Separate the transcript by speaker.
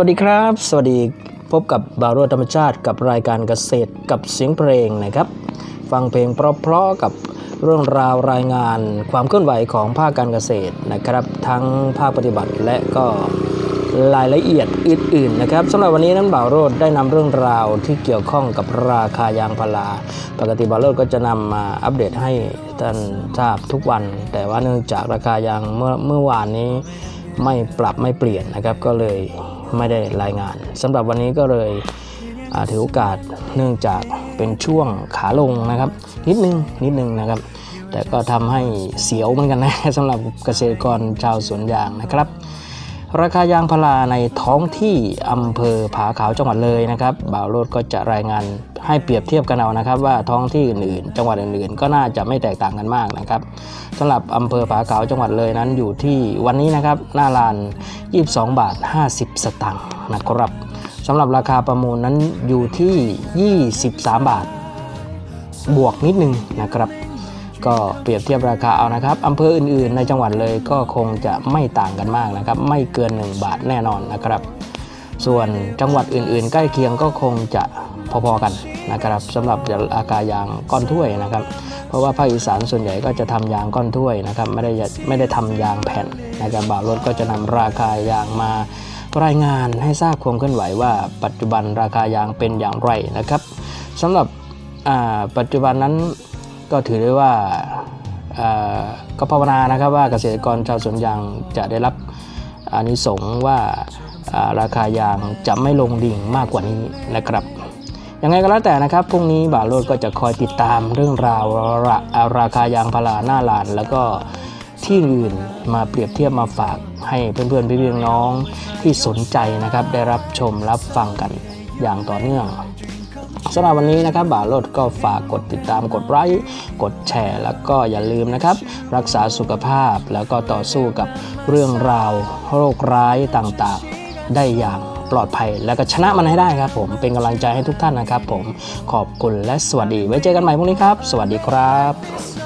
Speaker 1: วัสดีครับ สวัสดีพบกับบาโรจน์ธรรมชาติกับรายการเกษตรกับเสียงเพลงนะครับ ฟังเพลงเพราะๆกับเรื่องราวรายงานความเคลื่อนไหวของภาคการเกษตรนะครับ ทั้งภาคปฏิบัติและก็รายละเอียดอื่นๆนะครับสำหรับวันนี้นั้นบ่าวโรดได้นำเรื่องราวที่เกี่ยวข้องกับราคายางพารา ปกติบ่าวโรดก็จะนำมาอัปเดตให้ท่านทราบทุกวัน แต่ว่าเนื่องจากราคายางเมื่อเมื่อวานนี้ไม่ปรับไม่เปลี่ยนนะครับ ก็เลย ไม่ได้รายงานสำหรับวันนี้ก็เลยถือโอกาสเนื่องจากเป็นช่วงขาลงนะครับ นิดนึงนิดนึงนะครับ แต่ก็ทำให้เสียวเหมือนกันนะสำหรับเกษตรกรชาวสวนยางนะครับ ราคายางพาราในท้องที่อำเภอผาขาวจังหวัดเลยนะครับบ่าวโรดก็จะรายงานให้เปรียบเทียบกันเอานะครับ ว่าท้องที่อื่นๆ จังหวัดอื่นๆ ก็น่าจะไม่แตกต่างกันมากนะครับสำหรับอำเภอผาขาวจังหวัดเลยนั้นอยู่ที่วันนี้นะครับหน้าลาน 22 บาท 50 สตางค์นะครับสำหรับราคาประมูลนั้นอยู่ที่ 23 บาท บวกนิดนึงนะครับ ก็เปรียบเทียบราคาเอานะครับอำเภออื่นๆ ในจังหวัดเลยก็คงจะไม่ต่างกันมากนะครับ ไม่เกิน 1 บาทแน่นอนนะครับ ส่วนจังหวัดอื่นๆ ใกล้เคียงก็คงจะพอๆกันนะครับสำหรับราคายางก้อนถ้วยนะครับ เพราะว่าภาคอีสานส่วนใหญ่ก็จะทำยางก้อนถ้วยนะครับไม่ได้ไม่ได้ทำยางแผ่นนะครับบ่าวรถก็จะนำราคายางมารายงานให้ทราบความเคลื่อนไหวว่า ปัจจุบันราคายางเป็นอย่างไรนะครับสำหรับปัจจุบันนั้น ก็ถือได้ว่าก็ภาวนานะครับว่าเกษตรกรชาวสวนยางจะได้รับอานิสงส์ว่าราคายางจะไม่ลงดิ่งมากกว่านี้นะครับยังไงก็แล้วแต่นะครับพรุ่งนี้บ่าโรดก็จะคอยติดตามเรื่องราวราราคายางพาราหน้าลาน แล้วก็ที่อื่นมาเปรียบเทียบมาฝากให้เพื่อนๆพี่ๆน้องที่สนใจนะครับ ได้รับชมรับฟังกันอย่างต่อเนื่อง สำหรับวันนี้นะครับบ่าวโลดก็ฝากกดติดตามกดไลค์กดแชร์ แล้วก็อย่าลืมนะครับ รักษาสุขภาพแล้วก็ต่อสู้กับเรื่องราวโรคร้ายต่างๆ ได้อย่างปลอดภัยแล้วก็ชนะมันให้ได้ครับ ผมเป็นกำลังใจให้ทุกท่านนะครับ ผมขอบคุณและสวัสดีไว้เจอกันใหม่พรุ่งนี้ครับ สวัสดีครับ